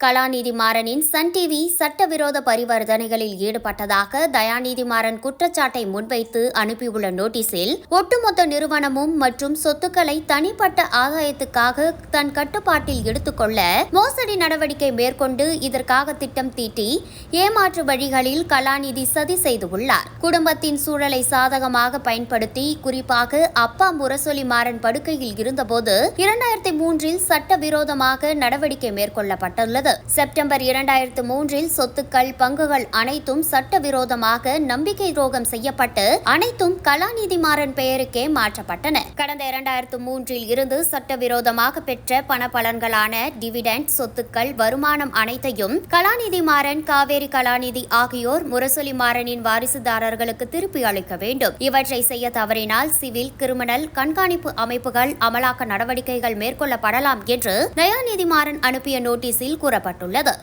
கலாநிதி மாறனின் Sun TV சட்டவிரோத பரிவர்த்தனைகளில் ஈடுபட்டதாக தயாநிதி மாறன் குற்றச்சாட்டை முன்வைத்து அனுப்பியுள்ள நோட்டீஸில் ஒட்டுமொத்த நிறுவனமும் மற்றும் சொத்துக்களை தனிப்பட்ட ஆதாயத்துக்காக தன் கட்டுப்பாட்டில் எடுத்துக்கொள்ள மோசடி நடவடிக்கை மேற்கொண்டு இதற்காக திட்டம் தீட்டி ஏமாற்று வழிகளில் கலாநிதி சதி செய்துள்ளார் குடும்பத்தின் சூழலை சாதகமாக பயன்படுத்தி குறிப்பாக அப்பா முரசொலி மாறன் படுக்கையில் இருந்தபோது இரண்டாயிரத்தி மூன்றில் சட்டவிரோதமாக நடவடிக்கை மேற்கொள்ளப்பட்டுள்ளது. செப்டம்பர் இரண்டாயிரத்து மூன்றில் சொத்துக்கள் பங்குகள் அனைத்தும் சட்டவிரோதமாக நம்பிக்கை துரோகம் செய்யப்பட்டு அனைத்தும் கலாநிதி மாறன் பெயருக்கே மாற்றப்பட்டன. கடந்த இரண்டாயிரத்து மூன்றில் இருந்து சட்டவிரோதமாக பெற்ற பண பலன்களான டிவிடெண்ட் சொத்துக்கள் வருமானம் அனைத்தையும் கலாநிதி மாறன் காவேரி கலாநிதி ஆகியோர் முரசொலி மாறனின் வாரிசுதாரர்களுக்கு திருப்பி அளிக்க வேண்டும். இவற்றை செய்ய தவறினால் சிவில் கிரிமினல் கண்காணிப்பு அமைப்புகள் அமலாக்க நடவடிக்கைகள் மேற்கொள்ளப்படலாம் என்று தயாநிதி மாறன் அனுப்பிய நோட்டீஸில் கூறப்பட்டுள்ளது